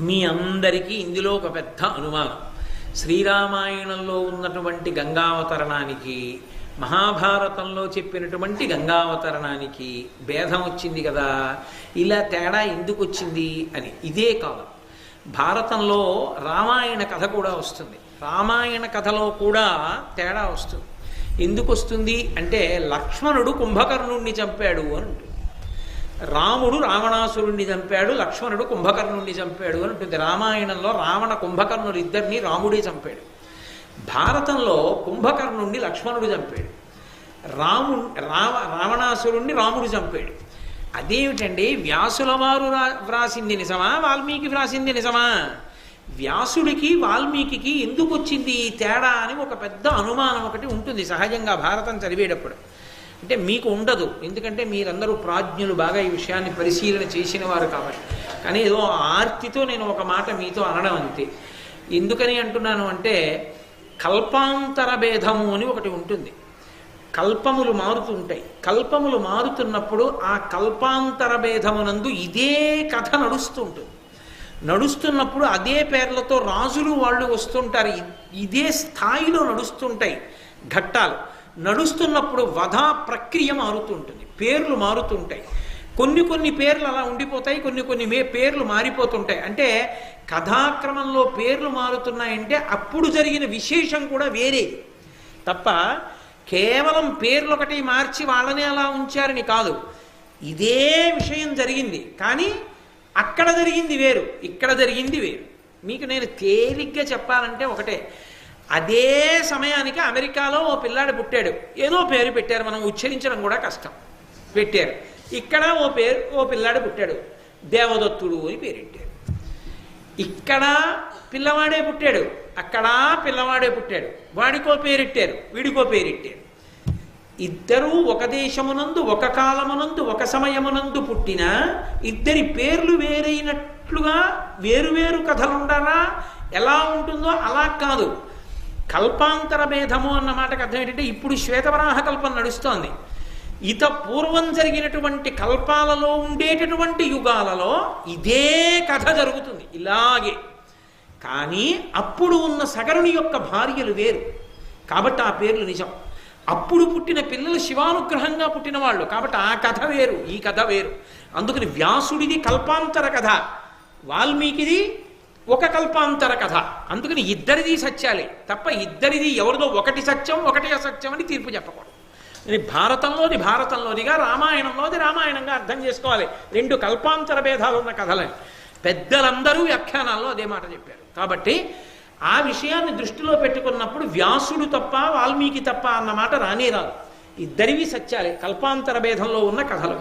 మీ అందరికీ ఇందులో ఒక పెద్ద అనుమానం. శ్రీరామాయణంలో ఉన్నటువంటి గంగావతరణానికి మహాభారతంలో చెప్పినటువంటి గంగావతరణానికి భేదం వచ్చింది కదా ఇలా తేడా ఎందుకు వచ్చింది అని. ఇదే కాదు భారతంలో రామాయణ కథ కూడా వస్తుంది. రామాయణ కథలో కూడా తేడా వస్తుంది. ఎందుకు వస్తుంది అంటే లక్ష్మణుడు కుంభకర్ణుణ్ణి చంపాడు అని ఉంటుంది రాముడు రావణాసురుణ్ణి చంపాడు లక్ష్మణుడు కుంభకర్ణుణ్ణి చంపాడు అని ఉంటుంది. రామాయణంలో రావణ కుంభకర్ణులు ఇద్దరిని రాముడే చంపాడు. భారతంలో కుంభకర్ణుణ్ణి లక్ష్మణుడు చంపాడు. రాము రావ రావణాసురుణ్ణి రాముడు చంపాడు. అదేమిటండి? వ్యాసుల వారు రా వ్రాసింది నిజమా? వాల్మీకి వ్రాసింది నిజమా? వ్యాసుడికి వాల్మీకి ఎందుకు వచ్చింది ఈ తేడా అని ఒక పెద్ద అనుమానం ఒకటి ఉంటుంది సహజంగా భారతం చదివేటప్పుడు. అంటే మీకు ఉండదు. ఎందుకంటే మీరందరూ ప్రాజ్ఞులు బాగా ఈ విషయాన్ని పరిశీలన చేసిన వారు కాబట్టి. కానీ ఏదో ఆర్తితో నేను ఒక మాట మీతో అనడం అంతే. ఎందుకని అంటున్నాను అంటే కల్పాంతర భేదము అని ఒకటి ఉంటుంది. కల్పములు మారుతుంటాయి. కల్పములు మారుతున్నప్పుడు ఆ కల్పాంతర భేదమునందు ఇదే కథ నడుస్తూ ఉంటుంది నడుస్తున్నప్పుడు అదే పేర్లతో రాజులు వాళ్ళు వస్తుంటారు. ఇ- ఇదే స్థాయిలో నడుస్తుంటాయి ఘట్టాలు. నడుస్తున్నప్పుడు వధా ప్రక్రియ మారుతుంటుంది పేర్లు మారుతుంటాయి. కొన్ని కొన్ని పేర్లు అలా ఉండిపోతాయి కొన్ని కొన్ని మే పేర్లు మారిపోతుంటాయి. అంటే కథాక్రమంలో పేర్లు మారుతున్నాయంటే అప్పుడు జరిగిన విశేషం కూడా వేరే. తప్ప కేవలం పేర్లు ఒకటి మార్చి వాళ్ళనే అలా ఉంచారని కాదు. ఇదే విషయం జరిగింది. కానీ అక్కడ జరిగింది వేరు ఇక్కడ జరిగింది వేరు. మీకు నేను తేలిగ్గా చెప్పాలంటే ఒకటే. అదే సమయానికి అమెరికాలో ఓ పిల్లాడు పుట్టాడు. ఏదో పేరు పెట్టారు మనం ఉచ్చరించడం కూడా కష్టం. పెట్టారు. ఇక్కడ ఓ పేరు ఓ పిల్లాడు పుట్టాడు. దేవదత్తుడు అని పేరెట్టారు ఇక్కడ పిల్లవాడే పుట్టాడు. అక్కడ పిల్లవాడే పుట్టాడు. వాడికో పేరెట్టారు వీడికో పేరెట్టారు ఇద్దరూ ఒక దేశమునందు ఒక కాలమునందు ఒక సమయమునందు పుట్టిన ఇద్దరి పేర్లు వేరైనట్లుగా వేరువేరు కథలుండాలా ఎలా ఉంటుందో అలా కాదు. కల్పాంతర భేదము అన్న మాటకు అర్థం ఏంటంటే ఇప్పుడు శ్వేతవరాహ కల్పం నడుస్తోంది. ఇత పూర్వం జరిగినటువంటి కల్పాలలో ఉండేటటువంటి యుగాలలో ఇదే కథ జరుగుతుంది ఇలాగే. కానీ అప్పుడు ఉన్న సగరుని యొక్క భార్యలు వేరు. కాబట్టి ఆ పేర్లు నిజం. అప్పుడు పుట్టిన పిల్లలు శివానుగ్రహంగా పుట్టిన వాళ్ళు కాబట్టి ఆ కథ వేరు ఈ కథ వేరు. అందుకని వ్యాసుడిది కల్పాంతర కథ. వాల్మీకిది ఒక కల్పాంతర కథ. అందుకని ఇద్దరిది సత్యాలే. తప్ప ఇద్దరిది ఎవరిదో ఒకటి సత్యం ఒకటి అసత్యం అని తీర్పు చెప్పకూడదు. ఇది భారతంలోది భారతంలోదిగా రామాయణంలోది రామాయణంగా అర్థం చేసుకోవాలి. రెండు కల్పాంతర భేదాలు ఉన్న కథలని పెద్దలందరూ వ్యాఖ్యానాల్లో అదే మాట చెప్పారు. కాబట్టి ఆ విషయాన్ని దృష్టిలో పెట్టుకున్నప్పుడు వ్యాసుడు తప్ప వాల్మీకి తప్ప అన్న మాట రానే రాదు. ఇద్దరివి సత్యాలే. కల్పాంతర భేదంలో ఉన్న కథలు